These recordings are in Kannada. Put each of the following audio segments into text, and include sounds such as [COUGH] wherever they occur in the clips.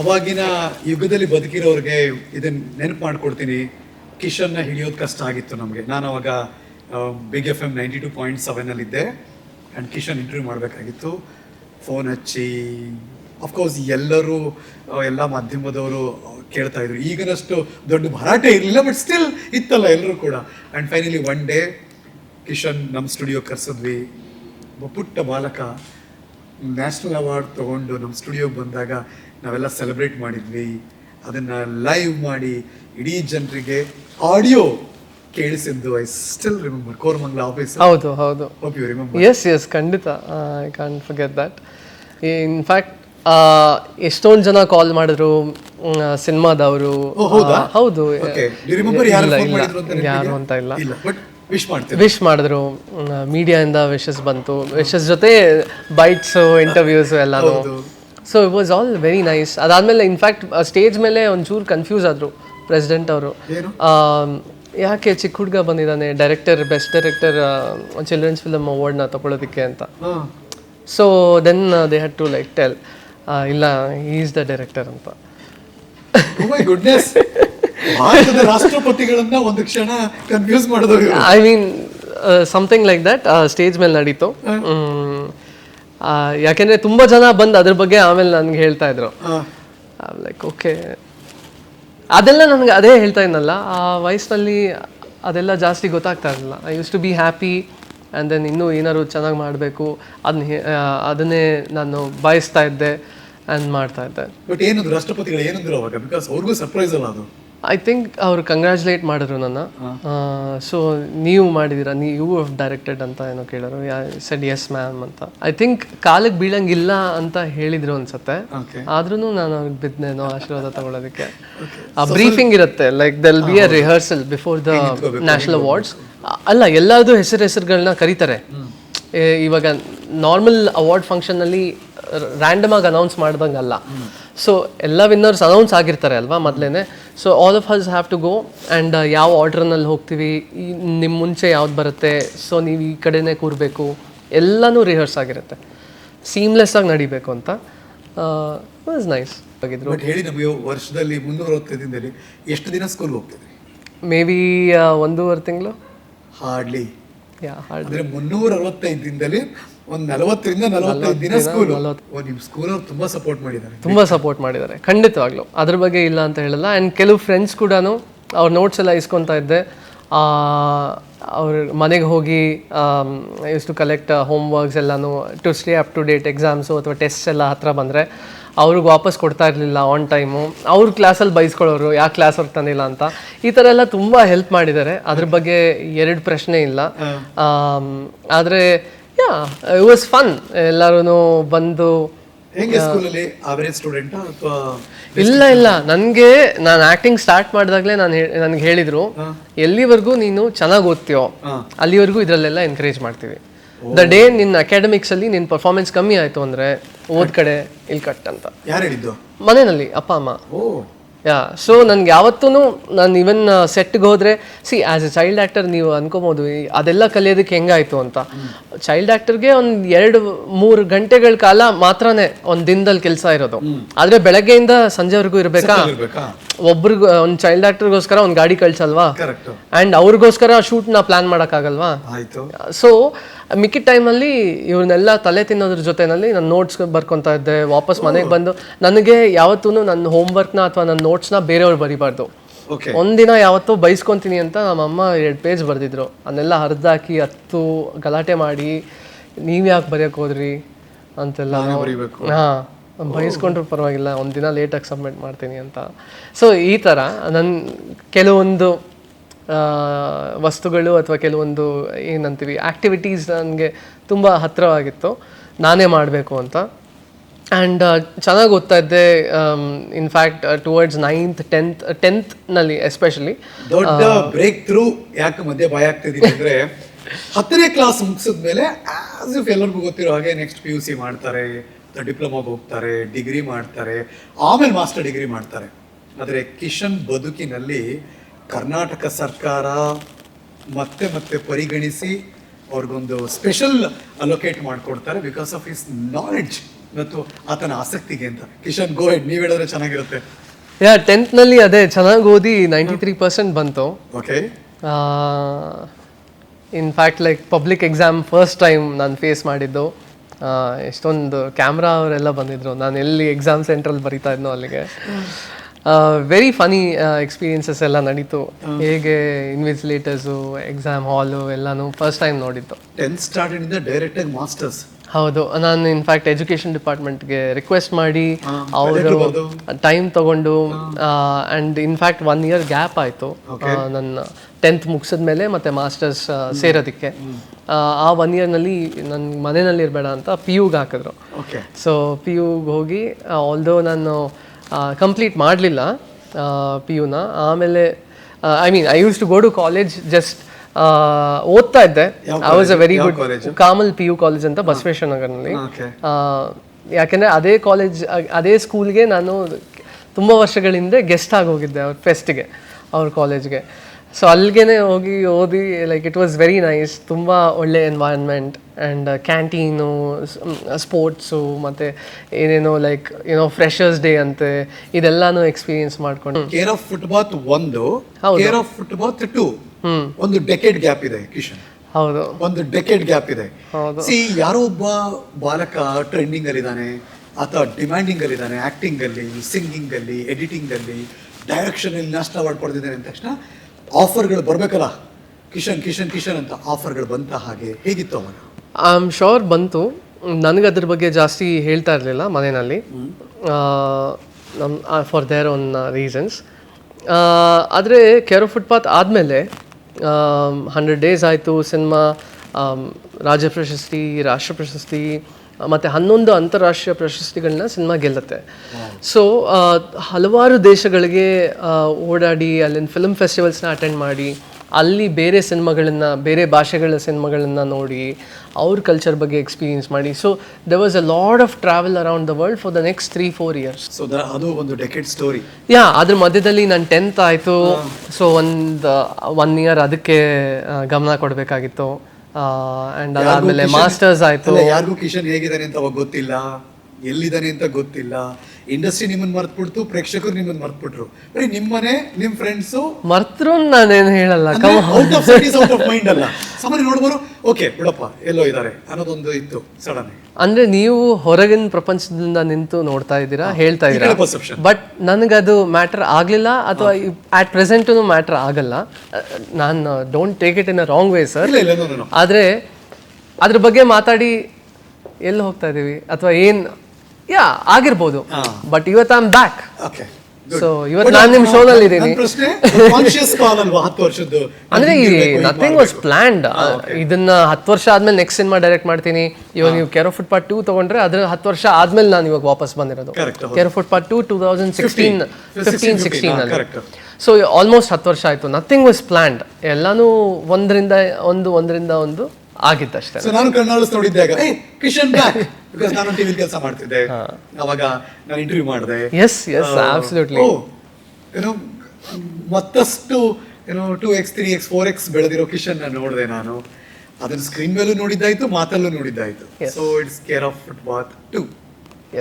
ಅವಾಗಿನ ಯುಗದಲ್ಲಿ ಬದುಕಿರೋರಿಗೆ ಇದನ್ನ ನೆನಪು ಮಾಡ್ಕೊಡ್ತೀನಿ. ಕಿಶನ್ನ ಹಿಡಿಯೋದು ಕಷ್ಟ ಆಗಿತ್ತು ನಮಗೆ. ನಾನು ಅವಾಗ big F M ninety two point ಸೆವೆನಲ್ಲಿದ್ದೆ and Kishan interview ಮಾಡಬೇಕಾಗಿತ್ತು. ಫೋನ್ ಹಚ್ಚಿ ಅಫ್ಕೋರ್ಸ್ ಎಲ್ಲರೂ ಎಲ್ಲ ಮಾಧ್ಯಮದವರು ಕೇಳ್ತಾ ಇದ್ರು. ಈಗಿನಷ್ಟು ದೊಡ್ಡ ಭರಾಟೆ ಇರಲಿಲ್ಲ ಬಟ್ ಸ್ಟಿಲ್ ಇತ್ತಲ್ಲ ಎಲ್ಲರೂ ಕೂಡ. And finally one day Kishan ನಮ್ಮ ಸ್ಟುಡಿಯೋ ಕರೆಸಿದ್ವಿ. ಒಬ್ಬ ಪುಟ್ಟ ಬಾಲಕ ನ್ಯಾಷನಲ್ ಅವಾರ್ಡ್ ತಗೊಂಡು ನಮ್ಮ ಸ್ಟುಡಿಯೋಗೆ ಬಂದಾಗ ನಾವೆಲ್ಲ ಸೆಲೆಬ್ರೇಟ್ ಮಾಡಿದ್ವಿ. ಅದನ್ನು ಲೈವ್ ಮಾಡಿ ಇಡೀ ಜನರಿಗೆ audio ಕೇಳಿಸಿದ್ದು I still remember Koramangala office ಹೌದು ಹೌದು. Hope you remember yes yes ಖಂಡಿತ. I can forget that in fact ಎಷ್ಟೊಂದು ಜನ ಕಾಲ್ ಮಾಡಿದ್ರು ಸಿನಿಮಾದವರು. ಹೌದಾ? ಯಾರು ಅಂತ ಇಲ್ಲ. ವಿಶ್ ಮಾಡಿದ್ರು. ವಿಶ್ ಮಾಡಿದ್ರು ಮೀಡಿಯಾದಿಂದ ವಿಶಸ್ ಬಂತು. ವಿಶಸ್ ಜೊತೆ ಬೈಟ್ಸ್ ಇಂಟರ್ವ್ಯೂಸ್ ಎಲ್ಲಾನು. So it was all very nice ಅದಾದಮೇಲೆ ಇನ್ಫ್ಯಾಕ್ಟ್ ಸ್ಟೇಜ್ ಮೇಲೆ ಒಂಚೂರು ಕನ್ಫ್ಯೂಸ್ ಆದರು ಪ್ರೆಸಿಡೆಂಟ್ ಅವರು. ಯಾಕೆ ಚಿಕ್ಕ ಹುಡುಗ ಬಂದಿದ್ದಾನೆ director best director children's film ಅವಾರ್ಡ್ನ ತಗೊಳ್ಳೋದಕ್ಕೆ ಅಂತ. So then they had to like tell ಇಲ್ಲ ಈಸ್ ದ ಡೈರೆಕ್ಟರ್ ಅಂತ. ರಾಷ್ಟ್ರಪತಿಗಳನ್ನ ಒಂದು ಕ್ಷಣ confuse. I mean something like that stage ಮೇಲೆ ನಡೀತು. ಯಾಕೆಂದ್ರೆ ತುಂಬಾ ಜನ ಬಂದು ಅದ್ರ ಬಗ್ಗೆ ಆಮೇಲೆ ನನ್ಗೆ ಹೇಳ್ತಾ ಇದ್ರು. ಲೈಕ್ ಓಕೆ ಅದೆಲ್ಲ ನನಗೆ ಅದೇ ಹೇಳ್ತಾ ಇದ್ನಲ್ಲ ಆ ವಯಸ್ಸಿನಲ್ಲಿ ಅದೆಲ್ಲ ಜಾಸ್ತಿ ಗೊತ್ತಾಗ್ತಾ ಇರಲಿಲ್ಲ. I use to be happy and then ಇನ್ನೂ ಏನಾದ್ರು ಚೆನ್ನಾಗಿ ಮಾಡಬೇಕು ಅದನ್ನ ಅದನ್ನೇ ನಾನು ಬಯಸ್ತಾ ಇದ್ದೆ ಆ್ಯಂಡ್ ಮಾಡ್ತಾ ಇದ್ದೆ. ಬಟ್ ಏನಂದ್ರು ರಾಷ್ಟ್ರಪತಿಗಳು ಏನಂದ್ರು ಅವಾಗ ಬಿಕಾಸ್ ಅವ್ರಿಗೂ ಸರ್ಪ್ರೈಸ್ ಅಲ್ಲ ಅದು. ಐ ಥಿಂಕ್ ಅವರು ಕಂಗ್ರ್ಯಾಚುಲೇಟ್ ಮಾಡಿದ್ರು ನನ್ನ. ಸೊ ನೀವು ಮಾಡಿದ್ದೀರಾ ನೀವು ಡೈರೆಕ್ಟೆಡ್ ಅಂತ ಏನೋ ಕೇಳೋರು ಸೆಡ್ ಎಸ್ ಮ್ಯಾಮ್ ಅಂತ. ಐ ಥಿಂಕ್ ಕಾಲಕ್ಕೆ ಬೀಳಂಗಿಲ್ಲ ಅಂತ ಹೇಳಿದ್ರು ಅನ್ಸತ್ತೆ. ಆದ್ರೂ ನಾನು ಅವ್ರಿಗೆ ಬಿದ್ನೇನೋ ಆಶೀರ್ವಾದ ತಗೊಳ್ಳೋದಕ್ಕೆ. ಆ ಬ್ರೀಫಿಂಗ್ ಇರುತ್ತೆ. Like they'll be a rehearsal before the national awards ಅಲ್ಲ ಎಲ್ಲರದು ಹೆಸರು ಹೆಸರುಗಳನ್ನ ಕರೀತಾರೆ ಇವಾಗ ನಾರ್ಮಲ್ ಅವಾರ್ಡ್ ಫಂಕ್ಷನಲ್ಲಿ ರ್ಯಾಂಡಮ್ ಆಗಿ ಅನೌನ್ಸ್ ಮಾಡ್ದಂಗಲ್ಲ. ಸೊ ಎಲ್ಲ ವಿನ್ನರ್ಸ್ ಅನೌನ್ಸ್ ಆಗಿರ್ತಾರೆ ಅಲ್ವಾ ಮೊದಲೇನೆ? So all of us have to go and ಯಾವ ಆರ್ಡ್ರನಲ್ಲಿ ಹೋಗ್ತೀವಿ? ನಿಮ್ಮ ಮುಂಚೆ ಯಾವ್ದು ಬರುತ್ತೆ? ಸೊ ನೀವು ಈ ಕಡೆನೇ ಕೂರಬೇಕು. ಎಲ್ಲನೂ ರಿಹರ್ಸ್ ಆಗಿರುತ್ತೆ. ಸೀಮ್ಲೆಸ್ ಆಗಿ ನಡಿಬೇಕು ಅಂತ. ವಾಸ್ ನೈಸ್ ಆಗಿದ್ರು ಬಟ್ ಹೇಳಿ ನಮಗೆ ವರ್ಷದಲ್ಲಿ ಮುನ್ನೂರ ಅರವತ್ತೈದು ದಿನದಲ್ಲಿ ಎಷ್ಟು ದಿನ ಸ್ಕೂಲ್ ಹೋಗ್ತಿದ್ರಿ? ಮೇ ಬಿ ಒಂದೂವರೆ ತಿಂಗಳು? ಹಾರ್ಡ್ಲಿ ಅಂದ್ರೆ ಮುನ್ನೂರ ಅರವತ್ತೈದು ದಿನದಲ್ಲಿ ಒಂದ್ ನಲವತ್ತರಿಂದ ನಲವತ್ತೈದು ದಿನ ಸ್ಕೂಲ್ ನಿಮ್ ಸ್ಕೂಲ್ ಅವ್ರು ತುಂಬಾ ಸಪೋರ್ಟ್ ಮಾಡಿದ್ದಾರೆ. ತುಂಬ ಸಪೋರ್ಟ್ ಮಾಡಿದ್ದಾರೆ. ಖಂಡಿತವಾಗ್ಲು. ಅದ್ರ ಬಗ್ಗೆ ಇಲ್ಲ ಅಂತ ಹೇಳಲ್ಲ. ಆ್ಯಂಡ್ ಕೆಲವು ಫ್ರೆಂಡ್ಸ್ ಕೂಡ ಅವ್ರ ನೋಟ್ಸ್ ಎಲ್ಲ ಇಸ್ಕೊತಾ ಇದ್ದೆ. ಅವ್ರ ಮನೆಗೆ ಹೋಗಿ use to collect home works ಎಲ್ಲನೂ to stay up to date exams ಅಥವಾ ಟೆಸ್ಟ್ ಎಲ್ಲ ಹತ್ರ ಬಂದರೆ ಅವ್ರಿಗೆ ವಾಪಸ್ ಕೊಡ್ತಾ ಇರಲಿಲ್ಲ ಆನ್ ಟೈಮು ಅವ್ರ ಕ್ಲಾಸಲ್ಲಿ ಬೈಸ್ಕೊಳ್ಳೋರು ಯಾಕೆ ಕ್ಲಾಸ್ ಅವ್ರಿಗೆ ತಂದಿಲ್ಲ ಅಂತ. ಈ ಥರ ಎಲ್ಲ ತುಂಬ ಹೆಲ್ಪ್ ಮಾಡಿದ್ದಾರೆ. ಅದ್ರ ಬಗ್ಗೆ ಎರಡು ಪ್ರಶ್ನೆ ಇಲ್ಲ. ಆದರೆ ಯಾ ಇಟ್ ವಾಸ್ ಫನ್ ಎಲ್ಲರೂ ಬಂದು ಇಲ್ಲ ಇಲ್ಲ. ನನಗೆ ನಾನು ಆಕ್ಟಿಂಗ್ ಸ್ಟಾರ್ಟ್ ಮಾಡಿದಾಗಲೇ ನಾನು ನನಗೆ ಹೇಳಿದ್ರು. ಎಲ್ಲಿವರೆಗೂ ನೀನು ಚೆನ್ನಾಗಿ ಓದ್ತೀಯೋ ಅಲ್ಲಿವರೆಗೂ ಇದರಲ್ಲೆಲ್ಲ ಎನ್ಕರೇಜ್ ಮಾಡ್ತೀವಿ. ದ ಡೇ ನಿನ್ನ ಅಕಾಡೆಮಿಕ್ಸ್ ಅಲ್ಲಿ ನಿನ್ನ ಪರ್ಫಾರ್ಮೆನ್ಸ್ ಕಮ್ಮಿ ಆಯ್ತು ಅಂದ್ರೆ ಓದ್ ಕಡೆ ಇಲ್ಲಿ ಕಟ್ ಅಂತ. ಯಾರು ಹೇಳಿದ್ದು? ಮನೆಯಲ್ಲಿ ಅಪ್ಪ ಅಮ್ಮ. ಓ. ಯಾ ಸೊ ನನ್ಗೆ ಯಾವತ್ತೂ ನಾನು ಇವನ್ ಸೆಟ್ಗೆ ಹೋದ್ರೆ see as a child actor ನೀವು ಅನ್ಕೋಬೋದು ಅದೆಲ್ಲ ಕಲಿಯೋದಕ್ಕೆ ಹೆಂಗಾಯ್ತು ಅಂತ. ಚೈಲ್ಡ್ ಆ್ಯಕ್ಟರ್ಗೆ ಒಂದು ಎರಡು ಮೂರು ಗಂಟೆಗಳ ಕಾಲ ಮಾತ್ರನೇ ಒಂದು ದಿನದಲ್ಲಿ ಕೆಲಸ ಇರೋದು. ಆದ್ರೆ ಬೆಳಗ್ಗೆಯಿಂದ ಸಂಜೆವರೆಗೂ ಇರ್ಬೇಕಾ? ಒಬ್ರಿಗೆ ಒಂದು ಚೈಲ್ಡ್ ಆಕ್ಟರ್ಗೋಸ್ಕರ ಒಂದು ಗಾಡಿ ಕಳ್ಸಲ್ವಾ? ಕರೆಕ್ಟ್ ಆ್ಯಂಡ್ ಅವ್ರಿಗೋಸ್ಕರ ಶೂಟ್ನ ಪ್ಲಾನ್ ಮಾಡೋಕ್ಕಾಗಲ್ವಾ? ಆಯ್ತು. ಸೊ ಮಿಕ್ಕಿದ ಟೈಮಲ್ಲಿ ಇವ್ರನ್ನೆಲ್ಲ ತಲೆ ತಿನ್ನೋದ್ರ ಜೊತೆನಲ್ಲಿ ನಾನು ನೋಟ್ಸ್ ಬರ್ಕೊತಾ ಇದ್ದೆ ವಾಪಸ್ ಮನೆಗೆ ಬಂದು. ನನಗೆ ಯಾವತ್ತೂ ನನ್ನ ಹೋಮ್ವರ್ಕ್ನ ಅಥವಾ ನನ್ನ ನೋಟ್ಸ್ನ ಬೇರೆಯವ್ರು ಬರಿಬಾರ್ದು. ಓಕೆ ಒಂದಿನ ಯಾವತ್ತೋ ಬೈಸ್ಕೊಂತೀನಿ ಅಂತ ನಮ್ಮಮ್ಮ ಎರಡು ಪೇಜ್ ಬರೆದಿದ್ರು. ಅದನ್ನೆಲ್ಲ ಹರಿದಾಕಿ ಹತ್ತು ಗಲಾಟೆ ಮಾಡಿ ನೀವು ಯಾಕೆ ಬರೆಯೋಕೆ ಹೋದ್ರಿ? ಅಂತೆಲ್ಲ ಬರೀಬೇಕು. ಹಾಂ. ಬಯಸ್ಕೊಂಡ್ರು ಪರವಾಗಿಲ್ಲ ಒಂದು ದಿನ ಲೇಟಾಗಿ ಸಬ್ಮಿಟ್ ಮಾಡ್ತೀನಿ ಅಂತ. ಸೊ ಈ ಥರ ನನ್ನ ಕೆಲವೊಂದು ವಸ್ತುಗಳು ಅಥವಾ ಕೆಲವೊಂದು ಏನಂತೀವಿ ಆ್ಯಕ್ಟಿವಿಟೀಸ್ ನನಗೆ ತುಂಬ ಹತ್ತಿರವಾಗಿತ್ತು. ನಾನೇ ಮಾಡಬೇಕು ಅಂತ. ಆ್ಯಂಡ್ ಚೆನ್ನಾಗಿ ಓದ್ತಾ ಇದ್ದೆ in fact towards ninth tenth ಟೆಂತ್ನಲ್ಲಿ especially ದೊಡ್ಡ ಬ್ರೇಕ್ ಥ್ರೂ ಯಾಕೆ ಮಧ್ಯೆ ಭಯ ಆಗ್ತಿದ್ದೀನಿ ಅಂದರೆ ಹತ್ತನೇ ಕ್ಲಾಸ್ ಮುಗಿಸಿದ್ಮೇಲೆ ಆಸ್ ಇಫ್ ಎಲ್ಲರಿಗೂ ಗೊತ್ತಿರೋ ಹಾಗೆ ನೆಕ್ಸ್ಟ್ ಪಿ ಯು ಸಿ ಮಾಡ್ತಾರೆ. ಡಿಪ್ಲೊಮಾಗೆ ಹೋಗ್ತಾರೆ ಡಿಗ್ರಿ ಮಾಡ್ತಾರೆ ಆಮೇಲೆ ಮಾಸ್ಟರ್ ಡಿಗ್ರಿ ಮಾಡ್ತಾರೆ. ಆದರೆ ಕಿಶನ್ ಬದುಕಿನಲ್ಲಿ ಕರ್ನಾಟಕ ಸರ್ಕಾರ ಮತ್ತೆ ಮತ್ತೆ ಪರಿಗಣಿಸಿ ಅವ್ರಿಗೊಂದು ಸ್ಪೆಷಲ್ ಅಲೋಕೇಟ್ ಮಾಡಿಕೊಡ್ತಾರೆ ಬಿಕಾಸ್ ಆಫ್ ಹಿಸ್ ನಾಲೆಡ್ಜ್ ಮತ್ತು ಆತನ ಆಸಕ್ತಿಗೆ ಅಂತ. ಕಿಶನ್ ಗೋ ಹೆಡ್ ನೀವು ಹೇಳಿದ್ರೆ ಚೆನ್ನಾಗಿರುತ್ತೆ. ಯಾ ಟೆಂತ್ನಲ್ಲಿ ಅದೇ ಚೆನ್ನಾಗಿ ಓದಿ ನೈಂಟಿ ತ್ರೀ ಪರ್ಸೆಂಟ್ ಬಂತು okay in fact like public exam first time ನಾನು ಫೇಸ್ ಮಾಡಿದ್ದು. ಎಷ್ಟೊಂದು ಕ್ಯಾಮ್ರಾ ಅವರೆಲ್ಲ ಬಂದಿದ್ರು. ನಾನು ಎಲ್ಲಿ ಎಕ್ಸಾಮ್ ಸೆಂಟ್ರಲ್ಲಿ ಬರಿತಾ ಇದ್ನೋ ಅಲ್ಲಿಗೆ. ವೆರಿ ಫನಿ ಎಕ್ಸ್ಪೀರಿಯನ್ಸಸ್ ಎಲ್ಲ ನಡೀತು. ಹೇಗೆ ಇನ್ವಿಜಿಲೇಟರ್ಸು ಎಕ್ಸಾಮ್ ಹಾಲು ಎಲ್ಲಾನು ಫಸ್ಟ್ ಟೈಮ್ ನೋಡಿದ್ದು. ಟೆಂತ್ ಸ್ಟಾರ್ಟೆಡ್ ಇಂದ ಡೈರೆಕ್ಟ್ ಆಗಿ ಮಾಸ್ಟರ್ಸ್ ಹೌದು. ನಾನು ಇನ್ಫ್ಯಾಕ್ಟ್ ಎಜುಕೇಶನ್ ಡಿಪಾರ್ಟ್ಮೆಂಟ್ಗೆ ರಿಕ್ವೆಸ್ಟ್ ಮಾಡಿ ಅವರು ಟೈಮ್ ತಗೊಂಡು and in fact one year gap ಆಯಿತು. ನನ್ನ ಟೆಂತ್ ಮುಗಿಸಿದ ಮೇಲೆ ಮತ್ತೆ ಮಾಸ್ಟರ್ಸ್ ಸೇರೋದಕ್ಕೆ. ಆ, ಒನ್ ಇಯರ್ನಲ್ಲಿ ನನ್ನ ಮನೆಯಲ್ಲಿ ಇರಬೇಡ ಅಂತ ಪಿ ಯುಗೆ ಹಾಕಿದ್ರು. ಸೊ ಪಿ ಯುಗೆ ಹೋಗಿ ಆಲ್ದೋ ನಾನು ಕಂಪ್ಲೀಟ್ ಮಾಡಲಿಲ್ಲ ಪಿ ಯುನ ಆಮೇಲೆ I mean I use to go to college just ಓದ್ತಾ ಇದ್ದೆ. I was a very good? ಕಾಮಲ್ P U college ಅಂತ ಬಸವೇಶ್ವರ ನಗರ್ನಲ್ಲಿ. ಯಾಕೆಂದ್ರೆ ಅದೇ ಕಾಲೇಜ್ ಅದೇ ಸ್ಕೂಲ್ಗೆ ನಾನು ತುಂಬ ವರ್ಷಗಳ ಹಿಂದೆ ಗೆಸ್ಟ್ ಆಗಿ ಹೋಗಿದ್ದೆ ಅವ್ರ ಫೆಸ್ಟ್ಗೆ ಅವ್ರ ಕಾಲೇಜ್ಗೆ ಸೊ ಅಲ್ಲಿಗೆ ಹೋಗಿ ಓದಿ like it was very nice ತುಂಬ ಒಳ್ಳೆ ಎನ್ವೈರನ್ಮೆಂಟ್ ಆ್ಯಂಡ್ ಕ್ಯಾಂಟೀನು ಸ್ಪೋರ್ಟ್ಸು ಮತ್ತು ಏನೇನೋ ಲೈಕ್ ಏನೋ ಫ್ರೆಷರ್ಸ್ ಡೇ ಅಂತೆ ಇದೆಲ್ಲಾನು ಎಕ್ಸ್ಪೀರಿಯನ್ಸ್ ಮಾಡ್ಕೊಂಡು. ಕೇರ್ ಆಫ್ ಫುಟ್ಬಾತ್ ಒಂದು ಹೌದು. ಕೇರ್ ಆಫ್ ಫುಟ್ಬಾತ್ ಟು ಒಂದು ಡೆಕೆಡ್ ಗ್ಯಾಪ್ ಇದೆ ಕಿಶನ್. ಹೌದು. ಒಂದು ಡೆಕೆಡ್ ಗ್ಯಾಪ್ ಇದೆ. ಸಿ ಯಾರೋ ಒಬ್ಬ ಬಾಲಕ ಟ್ರೆಂಡಿಂಗ್ ಅಲ್ಲಿ ಇದ್ದಾನೆ ಆತ ಡಿಮ್ಯಾಂಡಿಂಗ್ ಅಲ್ಲಿ ಇದ್ದಾನೆ ಆಕ್ಟಿಂಗ್ ಅಲ್ಲಿ ಸಿಂಗಿಂಗ್ ಅಲ್ಲಿ ಎಡಿಟಿಂಗ್ ಅಲ್ಲಿ ಡೈರೆಕ್ಷನ್ ಅಲ್ಲಿ ನ್ಯಾಷನಲ್ ಅವಾರ್ಡ್ ಪಡೆದಿದ್ದಾನೆ ಅಂದ ತಕ್ಷಣ ಆಫರ್ಗಳು ಬರ್ಬೇಕಲ್ಲ. ಕಿಶನ್ ಕಿಶನ್ ಕಿಶನ್ ಅಂತ ಆಫರ್ಗಳು ಬಂತ ಹಾಗೆ ಹೇಗಿತ್ತು ಅವನ? ಐ ಆಮ್ ಶೋರ್ ಬಂತು. ನನಗೆ ಅದ್ರ ಬಗ್ಗೆ ಜಾಸ್ತಿ ಹೇಳ್ತಾ ಇರಲಿಲ್ಲ ಮನೆಯಲ್ಲಿ. ನಮ್ಮ ಫಾರ್ ದೇರ್ ಒನ್ ರೀಸನ್ಸ್ ಆದರೆ ಕೆರೋ ಫುಟ್ಪಾತ್ ಆದಮೇಲೆ ಹಂಡ್ರೆಡ್ ಡೇಸ್ ಆಯಿತು ಸಿನಿಮಾ ರಾಜ್ಯ ಪ್ರಶಸ್ತಿ ರಾಷ್ಟ್ರ ಪ್ರಶಸ್ತಿ ಮತ್ತು ಹನ್ನೊಂದು ಅಂತಾರಾಷ್ಟ್ರೀಯ ಪ್ರಶಸ್ತಿಗಳನ್ನ ಸಿನಿಮಾ ಗೆಲ್ಲುತ್ತೆ. ಸೊ ಹಲವಾರು ದೇಶಗಳಿಗೆ ಓಡಾಡಿ ಅಲ್ಲಿನ ಫಿಲ್ಮ್ ಫೆಸ್ಟಿವಲ್ಸ್ನ ಅಟೆಂಡ್ ಮಾಡಿ ಅಲ್ಲಿ ಬೇರೆ ಸಿನಿಮಾಗಳನ್ನು ಬೇರೆ ಭಾಷೆಗಳ ಸಿನಿಮಾಗಳನ್ನು ನೋಡಿ ಅವ್ರ ಕಲ್ಚರ್ ಬಗ್ಗೆ ಎಕ್ಸ್ಪೀರಿಯನ್ಸ್ ಮಾಡಿ. So they was a lot of travel around the world for the next three four years so ಅದು ಒಂದು ಡೆಕೆಡ್ ಸ್ಟೋರಿ ಯಾ ಅದ್ರ ಮಧ್ಯದಲ್ಲಿ ನಾನು ಟೆಂತ್ ಆಯಿತು. ಸೊ ಒಂದು ಒನ್ ಇಯರ್ ಅದಕ್ಕೆ ಗಮನ ಕೊಡಬೇಕಾಗಿತ್ತು. ಆ್ಯಂಡ್ ಅದಾದಮೇಲೆ ಮಾಸ್ಟರ್ಸ್ ಆಯಿತು. ಯಾರಿಗೂ ಕಿಶನ್ ಹೇಗಿದ್ದಾನೆ ಅಂತ ಗೊತ್ತಿಲ್ಲ. ಎಲ್ಲಿದ್ದಾನೆ ಅಂತ ಗೊತ್ತಿಲ್ಲ. ಇಂಡಸ್ಟ್ರಿ ನಿಮ್ಮನ್ನ ಮರ್ತ್ಬಿಡ್ತು ಪ್ರೇಕ್ಷಕರು ನಿಮ್ಮನ್ನ ಮರ್ತ್ಬಿಟ್ರು. ಬರೀ ನಿಮ್ಮನೆ ನಿಮ್ ಫ್ರೆಂಡ್ಸು ಮರ್ತರು ನಾನೇನು ಹೇಳಲ್ಲ out of cities out of mind ಅಲ್ಲ. ಸಾಮಾನ್ಯ ನೋಡ್ಬೋದು ಓಕೆ ಬಿಡಪ್ಪ ಎಲ್ಲೋ ಇದ್ದಾರೆ ಅನ್ನೋದೊಂದು ಇತ್ತು ಸಡನ್ ಅಂದ್ರೆ ನೀವು ಹೊರಗಿನ ಪ್ರಪಂಚದಿಂದ ನಿಂತು ನೋಡ್ತಾ ಇದ್ದೀರಾ ಹೇಳ್ತಾ ಇದ್ದೀರಾ? ಬಟ್ ನನಗದು ಮ್ಯಾಟರ್ ಆಗಲಿಲ್ಲ ಅಥವಾ ಅಟ್ ಪ್ರೆಸೆಂಟ್ ಮ್ಯಾಟರ್ ಆಗಲ್ಲ. ನಾನು don't take it in a wrong way sir ಆದರೆ ಅದ್ರ ಬಗ್ಗೆ ಮಾತಾಡಿ ಎಲ್ಲಿ ಹೋಗ್ತಾ ಇದೀವಿ ಅಥವಾ ಏನು ಯಾ ಆಗಿರ್ಬೋದು. ಬಟ್ ಇವತ್ತು I am back okay so ಇವತ್ತು ನಾನು ನಿಮ್ಮ ಶೋನಲ್ಲಿ ಇದ್ದೀನಿ ಅಂದ್ರೆ ಈ ನಥಿಂಗ್ ವಾಸ್ ಪ್ಲಾನ್ಡ್ ಇದನ್ನ ಹತ್ತು ವರ್ಷ ಆದ್ಮೇಲೆ ನೆಕ್ಸ್ಟ್ ಸಿನಿಮಾ ಡೈರೆಕ್ಟ್ ಮಾಡ್ತೀನಿ. ಇವಾಗ ನೀವು ಕೆರೋ ಫುಟ್ ಪಾರ್ಟ್ ಟೂ ತಗೊಂಡ್ರೆ ಅದ್ರ ಹತ್ತು ವರ್ಷ ಆದ್ಮೇಲೆ ನಾನು ಇವಾಗ ವಾಪಸ್ ಬಂದಿರೋದು. Care of footpath two two thousand sixteen fifteen sixteen ಅಲ್ಲಿ. ಸೊ ಆಲ್ಮೋಸ್ಟ್ ಹತ್ತು ವರ್ಷ ಆಯ್ತು. ನಥಿಂಗ್ ವಾಸ್ ಪ್ಲಾನ್ಡ್ ಎಲ್ಲಾನು ಒಂದರಿಂದ ಒಂದು ಒಂದರಿಂದ ಒಂದು ಆಗಿತ್ತಷ್ಟೇ ನಾನು ಕಣ್ಣಾಳಿಸ್ ನೋಡಿದ್ದಾಗ ಕಿಶನ್ ಬ್ಯಾಕ್ [LAUGHS] ಬಿಕಾಸ್ ನಾನು ಟಿವಿ ಕೆಲಸ ಮಾಡ್ತಿದ್ದೆ. ಅವಾಗ ನಾನು ಇಂಟರ್ವ್ಯೂ ಮಾಡಿದೆ. ಎಸ್ ಎಸ್ ಅಬ್ಸಲ್ಯೂಟ್ಲಿ ಏನೋ ಮತ್ತಷ್ಟು ಏನೋ two X three X four X ಬೆಳೆದಿರೋ ಕಿಶನ್ ನೋಡಿದೆ ನಾನು. ಅದನ್ನ ಸ್ಕ್ರೀನ್ ಮೇಲೂ ನೋಡಿದ್ದಾಯ್ತು ಮಾತಲ್ಲೂ ನೋಡಿದ್ದಾಯ್ತು. So it's care of footpath two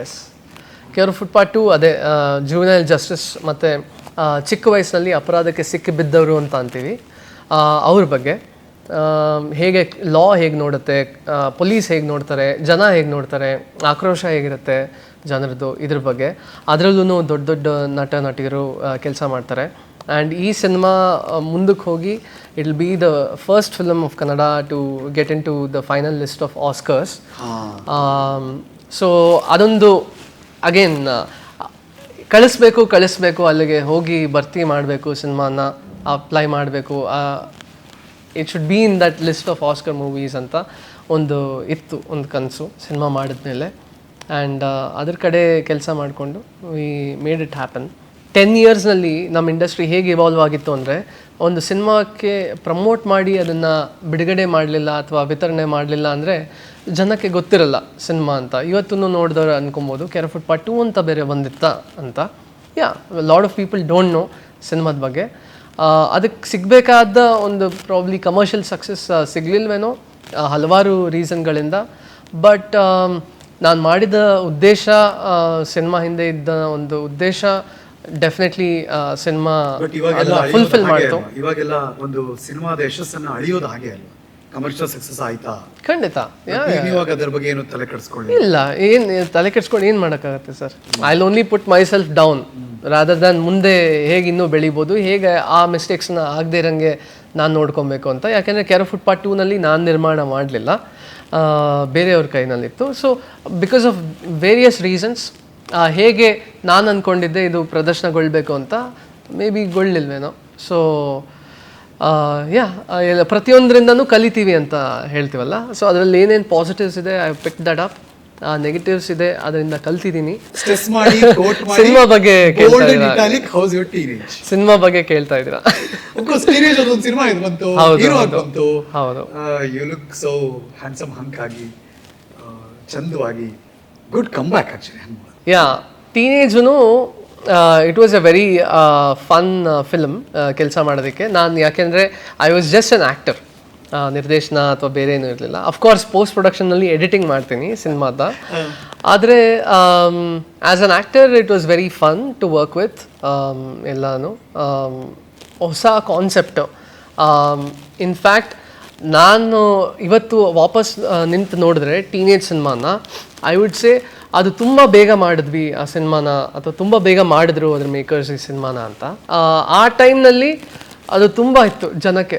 yes care footpath two ಅದೇ ಜೂನೈಲ್ ಜಸ್ಟಿಸ್ ಮತ್ತು ಚಿಕ್ಕ ವಯಸ್ಸಿನಲ್ಲಿ ಅಪರಾಧಕ್ಕೆ ಸಿಕ್ಕಿ ಬಿದ್ದವರು ಅಂತ ಅಂತೀವಿ. ಅವ್ರ ಬಗ್ಗೆ. ಹೇಗೆ ಲಾ ಹೇಗೆ ನೋಡುತ್ತೆ ಪೊಲೀಸ್ ಹೇಗೆ ನೋಡ್ತಾರೆ ಜನ ಹೇಗೆ ನೋಡ್ತಾರೆ ಆಕ್ರೋಶ ಹೇಗಿರುತ್ತೆ ಜನರದ್ದು ಇದ್ರ ಬಗ್ಗೆ. ಅದರಲ್ಲೂ ದೊಡ್ಡ ದೊಡ್ಡ ನಟ ನಟಿಯರು ಕೆಲಸ ಮಾಡ್ತಾರೆ. ಆ್ಯಂಡ್ ಈ ಸಿನಿಮಾ ಮುಂದಕ್ಕೆ ಹೋಗಿ it will be the first film of Kannada to get in to the final list of Oscars so ಅದೊಂದು ಅಗೇನ್ ಕಳಿಸ್ಬೇಕು ಕಳಿಸ್ಬೇಕು ಅಲ್ಲಿಗೆ ಹೋಗಿ ಭರ್ತಿ ಮಾಡಬೇಕು ಸಿನಿಮಾನ ಅಪ್ಲೈ ಮಾಡಬೇಕು it should be in that list of Oscar movies ಅಂತ ಒಂದು ಇತ್ತು, ಒಂದು ಕನಸು ಸಿನಿಮಾ ಮಾಡಿದ್ಮೇಲೆ ಆ್ಯಂಡ್ ಅದ್ರ ಕಡೆ ಕೆಲಸ ಮಾಡಿಕೊಂಡು we made it happen ten ಇಯರ್ಸ್ನಲ್ಲಿ ನಮ್ಮ ಇಂಡಸ್ಟ್ರಿ ಹೇಗೆ ಇವಾಲ್ವ್ ಆಗಿತ್ತು ಅಂದರೆ ಒಂದು ಸಿನಿಮಾಕ್ಕೆ ಪ್ರಮೋಟ್ ಮಾಡಿ ಅದನ್ನು ಬಿಡುಗಡೆ ಮಾಡಲಿಲ್ಲ ಅಥವಾ ವಿತರಣೆ ಮಾಡಲಿಲ್ಲ ಅಂದರೆ ಜನಕ್ಕೆ ಗೊತ್ತಿರಲ್ಲ ಸಿನಿಮಾ ಅಂತ. ಇವತ್ತೂ ನೋಡಿದವ್ರು ಅನ್ಕೊಬೋದು ಕೆರಫುಟ್ ಪಾರ್ಟ್ ಅಂತ ಬೇರೆ ಬಂದಿತ್ತ ಅಂತ. Yeah lot of people don't know ಸಿನಿಮಾದ ಬಗ್ಗೆ. ಅದಕ್ಕೆ ಸಿಗಬೇಕಾದ ಒಂದು ಪ್ರಾಬ್ಲಿ ಕಮರ್ಷಿಯಲ್ ಸಕ್ಸಸ್ ಸಿಗಲಿಲ್ವೇನೋ ಹಲವಾರು ರೀಸನ್ಗಳಿಂದ ಬಟ್ ನಾನು ಮಾಡಿದ ಉದ್ದೇಶ ಸಿನಿಮಾ ಹಿಂದೆ ಇದ್ದ ಒಂದು ಉದ್ದೇಶ ಡೆಫಿನೆಟ್ಲಿ ಸಿನಿಮಾ ಫುಲ್ಫಿಲ್ ಮಾಡ್ತು. ಇವಾಗೆಲ್ಲ ಒಂದು ಸಿನಿಮಾದ ಯಶಸ್ಸನ್ನು ಅಳಿಯೋದು ಹಾಗೆ ಅಲ್ವಾ? ಕಮರ್ಷಿಯಲ್ ಸಕ್ಸಸ್ ಆಯ್ತಾ? ಖಂಡಿತ. ಇವಾಗ ಅದ್ರ ಬಗ್ಗೆ ಏನು ತಲೆ ಕೆಡಿಸ್ಕೊಳ್ಳಿ ಇಲ್ಲ ಏನ್ ತಲೆ ಕೆಡ್ಸ್ಕೊಂಡು ಏನು ಮಾಡೋಕ್ಕಾಗತ್ತೆ sir? I only put myself down rather than ಮುಂದೆ ಹೇಗೆ ಇನ್ನೂ ಬೆಳಿಬೋದು ಹೇಗೆ ಆ ಮಿಸ್ಟೇಕ್ಸ್ನ ಆಗದೆ ಇರಂಗೆ ನಾನು ನೋಡ್ಕೊಬೇಕು ಅಂತ. ಯಾಕೆಂದರೆ ಕೆರ ಫುಟ್ ಪಾರ್ಟ್ ಟೂನಲ್ಲಿ ನಾನು ನಿರ್ಮಾಣ ಮಾಡಲಿಲ್ಲ. ಬೇರೆಯವ್ರ ಕೈನಲ್ಲಿತ್ತು. So because of various reasons ಹೇಗೆ ನಾನು ಅಂದ್ಕೊಂಡಿದ್ದೆ ಇದು ಪ್ರದರ್ಶನಗೊಳ್ಬೇಕು ಅಂತ ಮೇ ಬಿ ಗೊಳ್ಳಿಲ್ವೇನೋ. ಸೊ ಯಾ ಎಲ್ಲ ಪ್ರತಿಯೊಂದರಿಂದನೂ ಕಲಿತೀವಿ ಅಂತ ಹೇಳ್ತೀವಲ್ಲ? ಸೊ ಅದರಲ್ಲಿ ಏನೇನು ಪಾಸಿಟಿವ್ಸ್ ಇದೆ I pick that up negatives ಇದೆ ಅದರಿಂದ ಕಲ್ತಿದ್ದೀನಿ. ಸಿನಿಮಾ ಬಗ್ಗೆ ಸಿನಿಮಾ ಬಗ್ಗೆ ಕೇಳ್ತಾ ಇದ್ದೀರಾ? ಹೌದು, ಹೌದು you look so handsome hunk ಆಗಿ ಚಂದವಾಗಿ good comeback actually yeah ಟೀನೇಜನು it was a very fun film ಕೆಲಸ ಮಾಡೋದಕ್ಕೆ. ನಾನು ಯಾಕೆಂದರೆ I was just an actor ನಿರ್ದೇಶನ ಅಥವಾ ಬೇರೆ ಏನೂ ಇರಲಿಲ್ಲ. ಅಫ್ಕೋರ್ಸ್ ಪೋಸ್ಟ್ ಪ್ರೊಡಕ್ಷನ್ನಲ್ಲಿ ಎಡಿಟಿಂಗ್ ಮಾಡ್ತೀನಿ ಸಿನಿಮಾದ. ಆದರೆ as an actor it was very fun to work with ಎಲ್ಲನೂ. ಹೊಸ ಕಾನ್ಸೆಪ್ಟು ಇನ್ಫ್ಯಾಕ್ಟ್ ನಾನು ಇವತ್ತು ವಾಪಸ್ ಆ, ನಿಂತು ನೋಡಿದ್ರೆ ಟೀನೇಜ್ ಸಿನಿಮಾನ ಐ ವುಡ್ ಸೇ ಅದು ತುಂಬ ಬೇಗ ಮಾಡಿದ್ವಿ ಆ ಸಿನಿಮಾನ ಅಥವಾ ತುಂಬ ಬೇಗ ಮಾಡಿದ್ರು ಅದ್ರ ಮೇಕರ್ಸ್ ಈ ಸಿನಿಮಾನ ಅಂತ. ಆ, ಟೈಮ್ನಲ್ಲಿ ಅದು ತುಂಬ ಇತ್ತು ಜನಕ್ಕೆ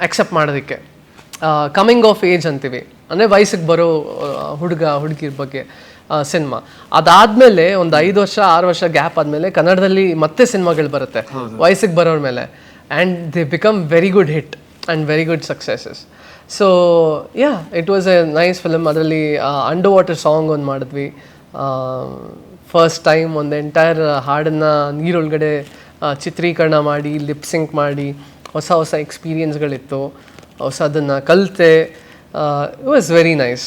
ಆಕ್ಸೆಪ್ಟ್ ಮಾಡೋದಕ್ಕೆ. ಕಮಿಂಗ್ ಆಫ್ ಏಜ್ ಅಂತೀವಿ. ಅಂದರೆ ವಯಸ್ಸಿಗೆ ಬರೋ ಹುಡುಗ ಹುಡುಗಿರ ಬಗ್ಗೆ ಸಿನಿಮಾ. ಅದಾದಮೇಲೆ ಒಂದು ಐದು ವರ್ಷ ಆರು ವರ್ಷ ಗ್ಯಾಪ್ ಆದಮೇಲೆ ಕನ್ನಡದಲ್ಲಿ ಮತ್ತೆ ಸಿನಿಮಾಗಳು ಬರುತ್ತೆ. ವಯಸ್ಸಿಗೆ ಬರೋರ ಮೇಲೆ. And they become very good hit and very good successes so yeah it was a nice film ಅದರಲ್ಲಿ ಅಂಡರ್ ವಾಟರ್ ಸಾಂಗ್ ಒಂದು ಮಾಡಿದ್ವಿ. ಫಸ್ಟ್ ಟೈಮ್ ಒಂದು ಎಂಟೈರ್ ಹಾಡನ್ನು ನೀರೊಳಗಡೆ ಆ, ಚಿತ್ರೀಕರಣ ಮಾಡಿ ಲಿಪ್ ಸಿಂಕ್ ಮಾಡಿ ಹೊಸ ಹೊಸ ಎಕ್ಸ್ಪೀರಿಯನ್ಸ್ಗಳಿತ್ತು ಹೊಸದನ್ನು ಕಲಿತೆ. It was very nice